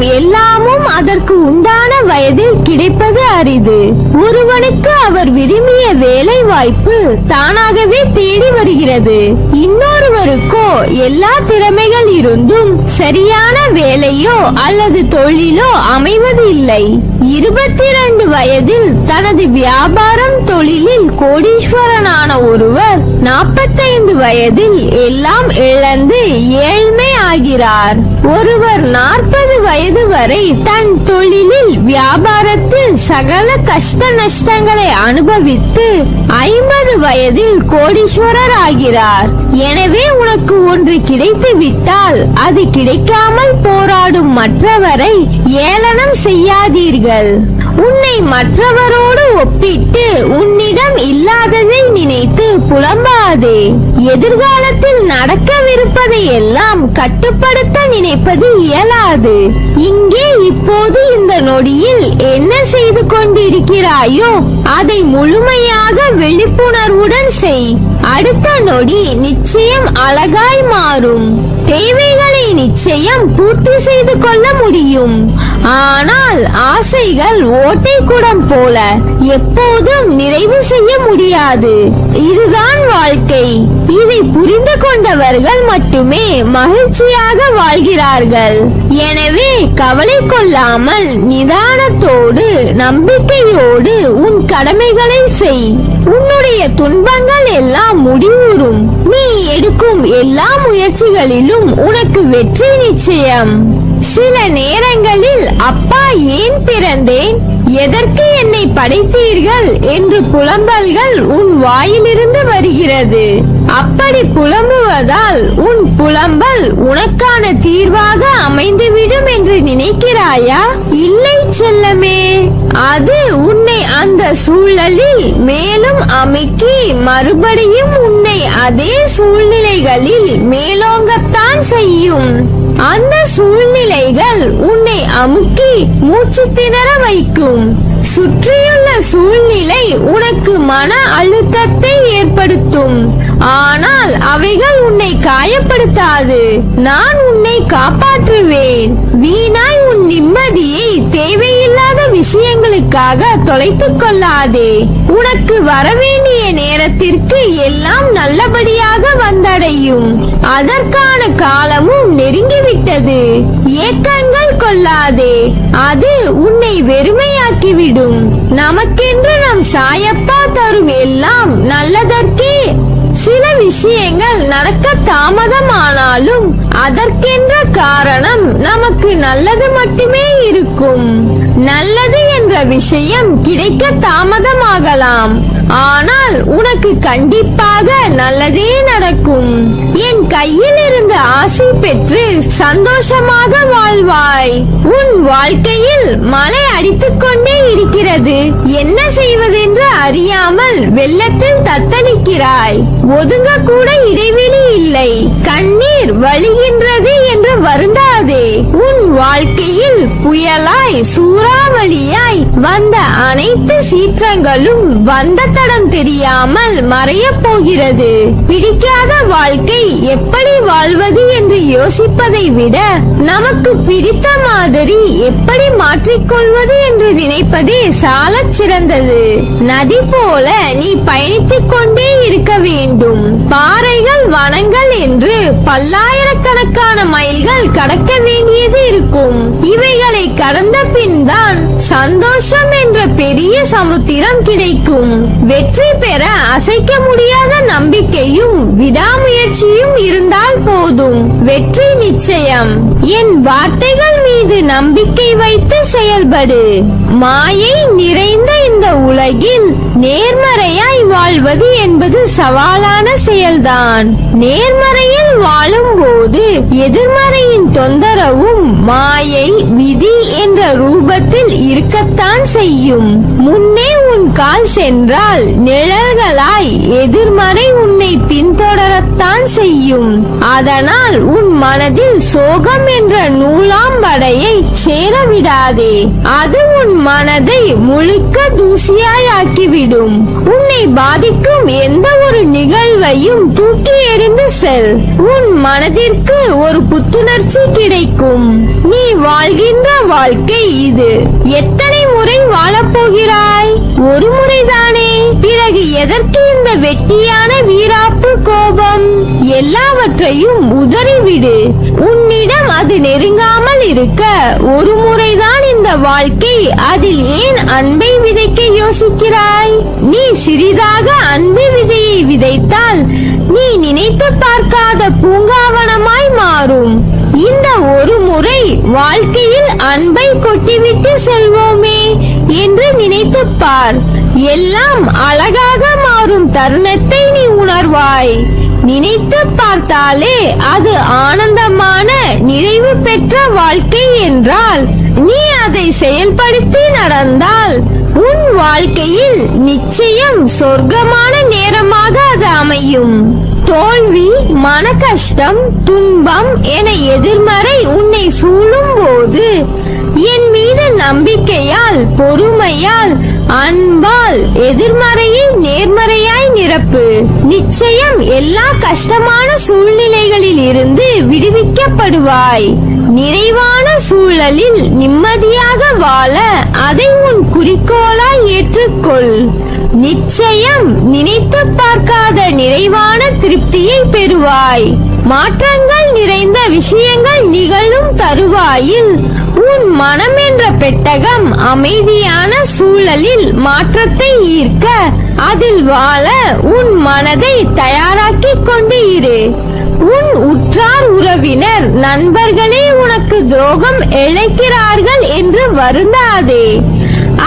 எல்லாமும் அதற்கு உண்டான வயதில் கிடைப்பது அரிது. ஒருவனுக்கு அவர் விரும்பிய வேலை வாய்ப்பு தானாகவே தேடி வருகிறது. இன்னொருவருக்கோ எல்லா திறமைகள் இருந்தும் சரியான வேலையோ அல்லது தொழிலோ அமைவது இல்லை. இருபத்தி இரண்டு வயதில் தனது வியாபாரம் தொழிலில் கோடீஸ்வரனான ஒருவர் நாற்பத்தைந்து வயதில் எல்லாம் இழந்து ஏழ்மை ஆகிறார். ஒருவர் நாற்பது வயது வரை தன் தொழிலில் வியாபாரத்தில் சகல கஷ்ட நஷ்டங்களை அனுபவித்து ஐம்பது வயதில் கோடீஸ்வரர் ஆகிறார். எனவே உனக்கு ஒன்று கிடைத்து விட்டால் அது கிடைக்காமல் போராடும் மற்றவரை ஏளனம் செய்யாதீர்கள். உன்னை மற்றவரோடு ஒப்பிட்டு உன்னிடம் இல்லாததை நினைத்து புலம்பாதே. எதிர்காலத்தில் நடக்கவிருப்பதை எல்லாம் கட்டுப்படுத்த நினைப்பது இயலாது. இங்கே இப்போது இந்த நொடியில் என்ன செய்து கொண்டிருக்கிறாயோ அதை முழுமையாக விழிப்புணர்வுடன் செய். அடுத்த நொடி நிச்சயம் அழகாய் மாறும். தேவைகளை நிச்சயம் பூர்த்தி செய்து கொள்ள முடியும். ஆனால் ஆசைகள் ஓட்டை குடம் போல எப்போதும் நிறைவு செய்ய முடியாது. இதுதான் வாழ்க்கை. இதை புரிந்து கொண்டவர்கள் மட்டுமே மகிழ்ச்சியாக வாழ்கிறார்கள். எனவே கவலை கொள்ளாமல் நிதானத்தோடு நம்பிக்கையோடு உன் கடமைகளை செய். உன்னுடைய துன்பங்கள் எல்லாம் முடிவுறும். நீ எடுக்கும் எல்லா முயற்சிகளிலும் உனக்கு வெற்றி நிச்சயம். சில நேரங்களில் அப்பா ஏன் பிறந்தேன்? எதற்கு என்னை படைத்தீர்கள்? என்று புலம்பல்கள் உன் வாயிலிருந்து வருகிறது. அப்படி புலம்புவதால் உன் புலம்பல் உனக்கான தீர்வாக அமைந்துவிடும் என்று நினைக்கிறாயா? இல்லை செல்லமே. அது உன்னை அந்த சூழலில் மேலும் அமுக்கி மறுபடியும் உன்னை அதே சூழ்நிலைகளில் மேலோங்கத்தான் செய்யும். அந்த சூழ்நிலைகள் உன்னை அமுக்கி மூச்சு திணற வைக்கும். சுற்றியுள்ள சூழ்நிலை உனக்கு மன அழுத்தத்தை ஏற்படுத்தும். ஆனால் அவைகள் உன்னை காயப்படுத்தாது. நான் உன்னை காப்பாற்றுவேன். வீணாய் உன் நிம்மதியை தேவையில்லாத விஷயங்களுக்காக தொலைத்துக் கொள்ளாதே. உனக்கு வரவேண்டிய நேரத்திற்கு எல்லாம் நல்லபடியாக வந்தடையும். அதற்கான காலமும் நெருங்கிவிட்டது. ஏக்கங்கள் கொள்ளாதே. அது உன்னை வெறுமையாக்கிவிடும். நமக்கென்று நம் சாயப்பா தரும் எல்லாம் நல்லதற்கே. சில விஷயங்கள் நடக்க தாமதமானாலும் அதற்கென்ற காரணம் நமக்கு நல்லது மட்டுமே இருக்கும். நல்லது விஷயம் கிடைக்க தாமதமாகலாம். ஆனால் உனக்கு கண்டிப்பாக நல்லதே நடக்கும். என் கையில் இருந்து ஆசை பெற்று சந்தோஷமாக வாழ்வாய். உன் வாழ்க்கையில் மழை அடித்துக்கொண்டே இருக்கிறது. என்ன செய்வதென்று அறியாமல் வெள்ளத்தில் தத்தளிக்கிறாய். ஒதுங்க கூட இடைவெளி இல்லை. கண்ணீர் வழிகின்றது என்று வருந்தாதே. உன் வாழ்க்கையில் புயலாய் சூறாவளியாய் வந்த அனைத்து சீற்றங்களும் வந்த தடம் தெரியாமல் மறைய போகிறது. பிடிக்காத வாழ்க்கை எப்படி வாழ்வது என்று யோசிப்பதை விட நமக்கு பிடித்த மாதிரி எப்படி மாற்றிக்கொள்வது என்று நினைப்பதே சாலச் சிறந்தது. நதி போல நீ பயணித்துக் கொண்டே இருக்க வேண்டும். பாறைகள் வனங்கள் என்று பல்லாயிரக்கணக்கான மைல்கள் கடக்க வேண்டியது இருக்கும். இவைகளை கடந்த பின் தான் சந்தோஷம் என்ற பெரிய சமுத்திரம் கிடைக்கும். வெற்றி பெற அசைக்க முடியாத நம்பிக்கையும் விடாமுயற்சியும் இருந்தால் போதும். வெற்றி நிச்சயம். என் வார்த்தைகள் மீது நம்பிக்கை வைத்து செயல்படு. மாயை நிறைந்த இந்த உலகில் நேர்மறையாய் வாழ்வது என்பது சவாலான செயல்தான். நேர்மறையில் வாழும்போது எதிர்மறையின் தொந்தரவும் மாயை விதி என்ற ரூபத்தில் இருக்கத்தான் செய்யும். முன்னே கால் சென்றால் நிழல்களாய் எதிர்மறை உன்னை பின்தொடரத்தான் செய்யும். அதனால் உன் மனதில் சோகம் என்ற நூலாம்படையை சேரவிடாதே. அது உன் மனதை முழுக்க தூசியாயாக்கிவிடும். உன்னை பாதிக்கும் எந்த ஒரு நிகழ்வையும் தூக்கி எறிந்து செல். உன் மனதிற்கு ஒரு புத்துணர்ச்சி கிடைக்கும். நீ வாழ்கின்ற வாழ்க்கை இது. எத்தனை முறை வாழப்போகிறாய்? ஒரு முறைதானே. பிறகு எதற்கு இந்த வெட்டியான வீராப்பு கோபம்? எல்லாவற்றையும் உதறிவிடு உன்னிடம் அது நெருங்காமல் இருக்க. ஒரு முறைதான் இந்த வாழ்க்கை. அதில் ஏன் அன்பை விதைக்க யோசிக்கிறாய்? நீ சிறிதாக அன்பு விதையை விதைத்தால் நீ நினைத்து பார்க்காத பூங்காவனமாய் மாறும். இந்த ஒரு முறை வாழ்க்கையில் அன்பை கொட்டிவிட்டு செல்வோமே என்று நினைத்துப் பார். எல்லாம் அழகாக மாறும் தருணத்தை நீ உணர்வாய். நினைத்து பார்த்தாலே அது ஆனந்தமான நிறைவு பெற்ற வாழ்க்கை என்றால் நீ அதை செயல்படுத்தி நடந்தால் உன் வாழ்க்கையில் நிச்சயம் சொர்க்கமான நேரமாக அது அமையும். தோல்வி மன கஷ்டம் துன்பம் என எதிர்மறை உன்னை சூழும் போது என் மீது நம்பிக்கையால் பொறுமையால் அன்பால் எதிர்மறையை நேர்மறையாய் நிரப்பு. நிச்சயம் எல்லா கஷ்டமான சூழ்நிலைகளில் இருந்து விடுவிக்கப்படுவாய். நிறைவான சூழலில் நிம்மதியாக வாழ அதை உன் குறிக்கோளாய் ஏற்றுக்கொள். நிச்சயம் நினைத்து பார்க்காத நிறைவான திருப்தியை பெறுவாய். மாற்றங்கள் நிறைந்த விஷயங்கள் நிகழும் தருவாயில் உன் மனம் என்ற பெட்டகம் அமைதியான சூழலில் மாற்றத்தை ஈர்க்க அதில் வாழ உன் மனதை தயாராக்கிக் கொண்டு இரு. உன் உற்றார் உறவினர் நண்பர்களே உனக்கு துரோகம் இழைக்கிறார்கள் என்று வருந்தாதே.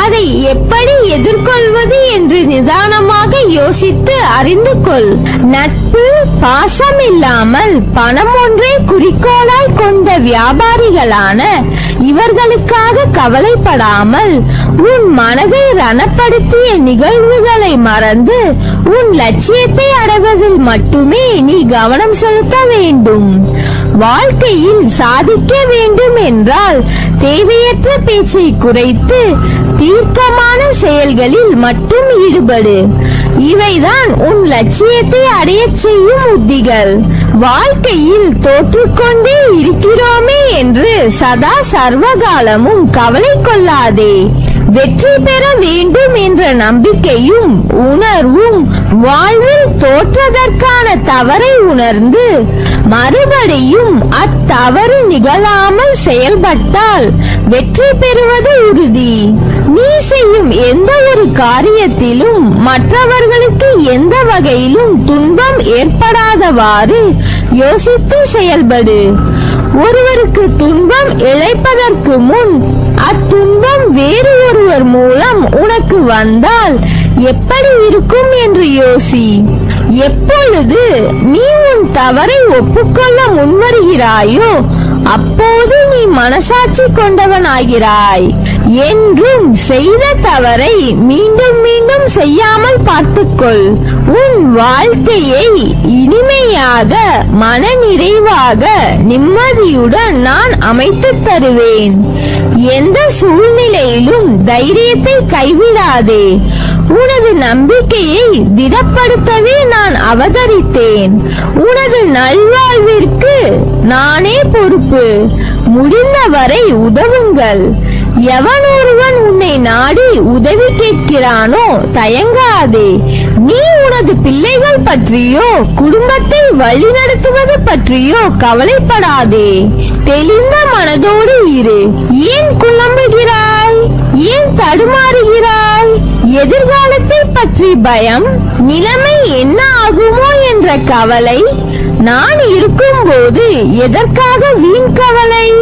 அதை எப்படி எதிர்கொள்வது என்று நிதானமாக யோசித்து அறிந்து கொள். நட்பு பாசம் இல்லாமல் பணம் ஒன்றே குறிக்கோளாய் கொண்ட வியாபாரிகளான இவர்களுக்காக கவலைப்படாமல் உன் மனதை ரணப்படுத்திய நிகழ்வுகளை மறந்து உன் லட்சியத்தை அடைவதில் மட்டுமே நீ கவனம் செலுத்த வேண்டும். வாழ்க்கையில் சாதிக்க வேண்டும் என்றால் தேவையற்ற பேச்சை குறைத்து தீர்க்கமான செயல்களில் மட்டும் ஈடுபடு. இவைதான் உன் லட்சியத்தை அடையச் செய்யும் உத்திகள். வாழ்க்கையில் தோற்றுக்கொண்டே இருக்கிறோமே என்று சதா சர்வகாலமும் கவலை கொள்ளாதே. வெற்றி பெற வேண்டும் என்ற நம்பிக்கையும் உணர்வும் வாழ்வில் தோற்றதற்கான தவறை உணர்ந்து மறுபடியும் அத்தவறு நிகழாமல் செயல்பட்டால் வெற்றி பெறுவது உறுதி. நீ செய்யும் எந்த ஒரு காரியத்திலும் மற்றவர்களுக்கு எந்த வகையிலும் துன்பம் ஏற்படாதவாறு யோசித்து செயல்படு. ஒருவருக்கு துன்பம் இழைப்பதற்கு முன் அத்துன்பம் வேறு ஒருவர் மூலம் உனக்கு வந்தால் எப்படி இருக்கும் என்று யோசி. எப்பொழுது நீ உன் தவறை ஒப்புக்கொள்ள முன்வருகிறாயோ அப்போது நீ மனசாட்சி கொண்டவனாகிறாய் என்றும் செய்த தவறை மீண்டும் மீண்டும் செய்யாமல் பார்த்துக்கொள். உன் வாழ்க்கையை இனிமையாக மன நிறைவாக நிம்மதியுடன் நான் அமைத்துத் தருவேன். எந்த சூழ்நிலையிலும் தைரியத்தை கைவிடாதே. உனது நம்பிக்கையை திடப்படுத்தவே நான் அவதரித்தேன். உனது நல்வாழ்விற்கு நானே பொறுப்பு. முடிந்தவரை உதவுங்கள். எவன் ஒருவன் உன்னை நாடி உதவி கேட்கிறானோ தயங்காதே. நீ உனது பிள்ளைகள் பற்றியோ குடும்பத்தை வழிநடத்துவது பற்றியோ கவலைப்படாதே. தெளிந்த மனதோடு இரு. ஏன் குழம்புகிறாய்? ஏன் தடுமாறுகிறாய்? எதிர்காலத்தை பற்றி பயம்? நிலைமை என்ன ஆகுமோ என்ற கவலை? நான் இருக்கும்போது எதற்காக வீண் கவலை?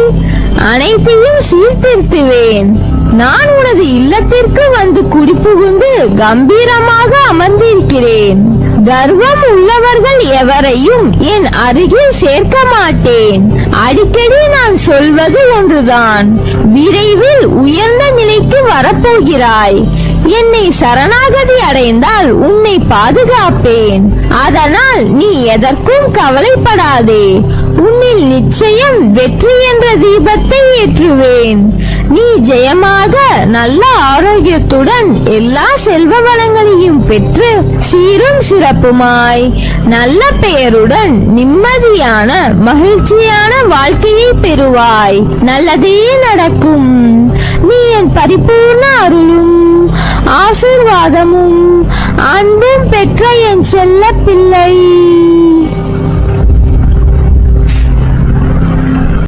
அனைத்தையும் சீர்திருத்துவேன். நான் உனது இல்லத்திற்கு வந்து குடிபுகுந்து கம்பீரமாக அமர்ந்திருக்கிறேன். கர்வம் உள்ளவர்கள் எவரையும் என் அருகில் சேர்க்க மாட்டேன். அடிக்கடி நான் சொல்வது ஒன்றுதான். விரைவில் உயர்ந்த நிலைக்கு வரப்போகிறாய். என்னை சரணாகதி அடைந்தால் உன்னை பாதுகாப்பேன். அதனால் நீ எதற்கும் கவலைப்படாதே. உன்னில் நிச்சயம் வெற்றி என்ற தீபத்தை ஏற்றுவேன். நீ ஜெயமாக நல்ல ஆரோக்கியத்துடன் எல்லா செல்வ வளங்களையும் பெற்று சீரும் சிறப்புமாய். நல்ல பெயருடன் நிம்மதியான மகிழ்ச்சியான வாழ்க்கையை பெறுவாய். நல்லதே நடக்கும். நீ என் பரிபூர்ண அருளும் ஆசிர்வாதமும் அன்பும் பெற்ற என் செல்ல பிள்ளை